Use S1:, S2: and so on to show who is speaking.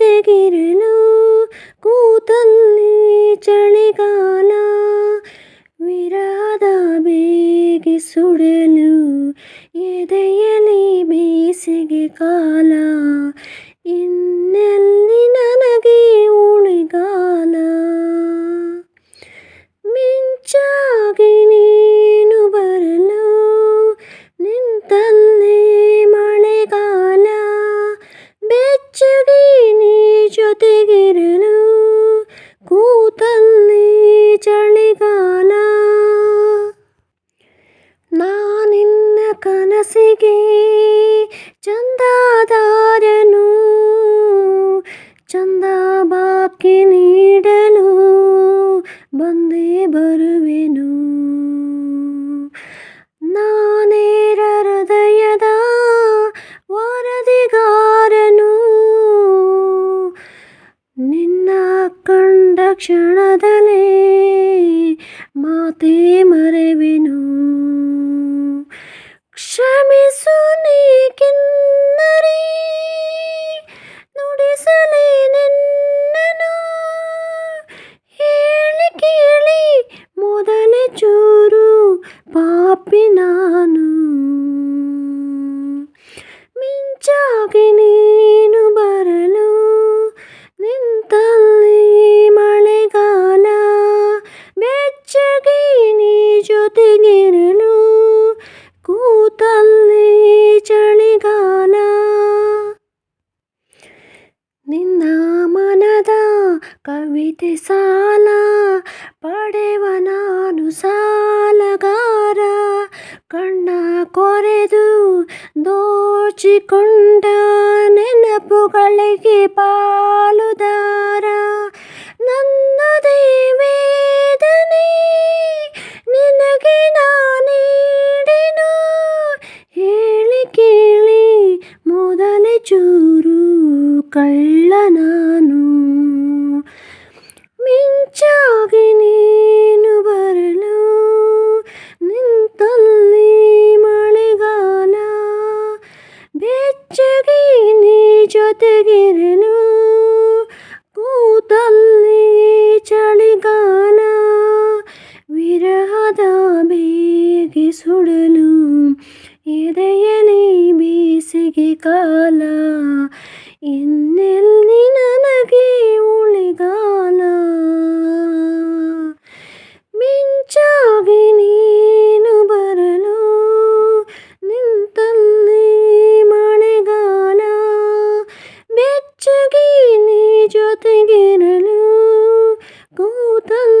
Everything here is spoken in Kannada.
S1: ಜೊತೆಗಿರಲು ಕೂತಲ್ಲಿ ಚಳಿಗಾಲ ವಿರಾದ ಬೇಗೆ ಸುಡಲು ಎದೆಯಲಿ ಬೇಸಿಗೆ ಕಾಲ ಇನ್ನೆಲ್ಲಿ ನನಗೆ ಉಳಿಗಾಲ? ಕನಸಿಗೆ ಚಂದಾದಾರನು, ಚಂದ ಬಾಕಿ ನೀಡಲು ಬಂದೇ ಬರುವೆನು. ನಾನೇರ ಹೃದಯದ ವರದಿಗಾರನು, ನಿನ್ನ ಕಂಡ ಕ್ಷಣದಲ್ಲೇ ಮಾತೇ ಮರೆವೆನು. ಕ್ಷಮಿಸು ನೀ ಕಿನ್ನರಿ ನುಡಿಸಲೇ ನಿನ್ನನು ಹೇಳಿ ಕೇಳಿ ಮೊದಲೇ ಚೂರು ಪಾಪಿ ನಾನು ಮಿಂಚಾಗಿ ನೀನು ಬರಲು ನಿಂತಲ್ಲಿ ಮಳೆಗಾಲ ಬೆಚ್ಚಗೆ ನೀ ಜೊತೆಗಿರಲು ಕೂತಲ್ಲಿ ಚಳಿಗಾಲ. ನಿನ್ನ ಮನದ ಕವಿತೆ ಸಾಲ ಪಡೆವ ನಾನು ಸಾಲಗಾರ. ಕಣ್ಣ ಕೊರೆದು ದೋಚಿಕೊಂಡ ನೆನಪುಗಳಿಗೆ ಪಾಲುದಾರ. ಕಳ್ಳ ನಾನು. ಮಿಂಚಾಗಿ ನೀನು ಬರಲು, ನಿಂತಲ್ಲಿ ಮಳೆಗಾಲ. ಬೆಚ್ಚಗೆ ನೀ ಜೊತೆಗಿರಲು, ಕೂತಲ್ಲಿ ಚಳಿಗಾಲ. ವಿರಹದ ಬೇಗೆ ಸುಡಲು, ಎದೆಯಲಿ ಬೇಸಿಗೆ ಕಾಲ ಹೆಚ್ಚಾಗಿ ನೀ ಜೊತೆಗಿರಲು ಕೂತಲ್ಲ